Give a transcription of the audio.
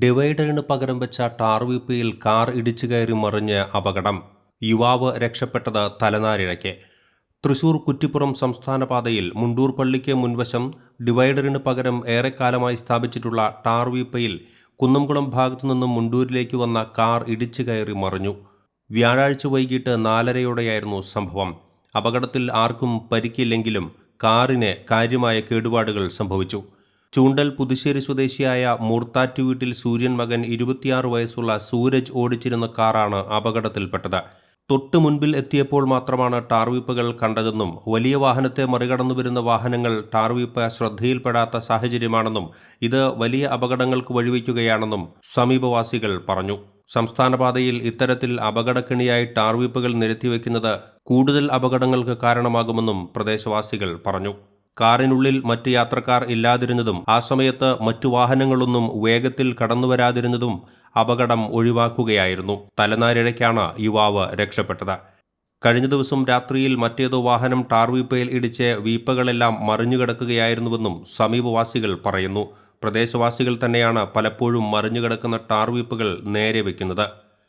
ഡിവൈഡറിന് പകരം വെച്ച ടാർവീപ്പയിൽ കാർ ഇടിച്ചു കയറി മറിഞ്ഞ് അപകടം. യുവാവ് രക്ഷപ്പെട്ടത് തലനാരിഴയ്ക്ക്. തൃശൂർ കുറ്റിപ്പുറം സംസ്ഥാന പാതയിൽ മുണ്ടൂർ പള്ളിക്ക് മുൻവശം ഡിവൈഡറിന് പകരം ഏറെക്കാലമായി സ്ഥാപിച്ചിട്ടുള്ള ടാർവീപ്പയിൽ കുന്നംകുളം ഭാഗത്തു നിന്നും മുണ്ടൂരിലേക്ക് വന്ന കാർ ഇടിച്ചു കയറി മറിഞ്ഞു. വ്യാഴാഴ്ച വൈകിട്ട് നാലരയോടെയായിരുന്നു സംഭവം. അപകടത്തിൽ ആർക്കും പരിക്കില്ലെങ്കിലും കാറിന് കാര്യമായ കേടുപാടുകൾ സംഭവിച്ചു. ചൂണ്ടൽ പുതുശ്ശേരി സ്വദേശിയായ മൂർത്താറ്റു വീട്ടിൽ സൂര്യൻ മകൻ ഇരുപത്തിയാറ് വയസ്സുള്ള സൂരജ് ഓടിച്ചിരുന്ന കാറാണ് അപകടത്തിൽപ്പെട്ടത്. തൊട്ടു മുൻപിൽ എത്തിയപ്പോൾ മാത്രമാണ് ടാർവീപ്പുകൾ കണ്ടതെന്നും വലിയ വാഹനത്തെ മറികടന്നു വരുന്ന വാഹനങ്ങൾ ടാർവീപ്പ് ശ്രദ്ധയിൽപ്പെടാത്ത സാഹചര്യമാണെന്നും ഇത് വലിയ അപകടങ്ങൾക്ക് വഴിവെക്കുകയാണെന്നും സമീപവാസികൾ പറഞ്ഞു. സംസ്ഥാനപാതയിൽ ഇത്തരത്തിൽ അപകടക്കിണിയായി ടാർവീപ്പുകൾ നിരത്തിവെക്കുന്നത് കൂടുതൽ അപകടങ്ങൾക്ക് കാരണമാകുമെന്നും പ്രദേശവാസികൾ പറഞ്ഞു. കാറിനുള്ളിൽ മറ്റ് യാത്രക്കാർ ഇല്ലാതിരുന്നതും ആ സമയത്ത് മറ്റു വാഹനങ്ങളൊന്നും വേഗത്തിൽ കടന്നുവരാതിരുന്നതും അപകടം ഒഴിവാക്കുകയായിരുന്നു. തലനാരിഴയ്ക്കാണ് യുവാവ് രക്ഷപ്പെട്ടത്. കഴിഞ്ഞ ദിവസം രാത്രിയിൽ മറ്റേതോ വാഹനം ടാർവീപ്പയിൽ ഇടിച്ച് വീപ്പകളെല്ലാം മറിഞ്ഞുകിടക്കുകയായിരുന്നുവെന്നും സമീപവാസികൾ പറയുന്നു. പ്രദേശവാസികൾ തന്നെയാണ് പലപ്പോഴും മറിഞ്ഞുകിടക്കുന്ന ടാർവീപ്പുകൾ ടാർ വീപ്പുകൾ നേരെ വയ്ക്കുന്നത്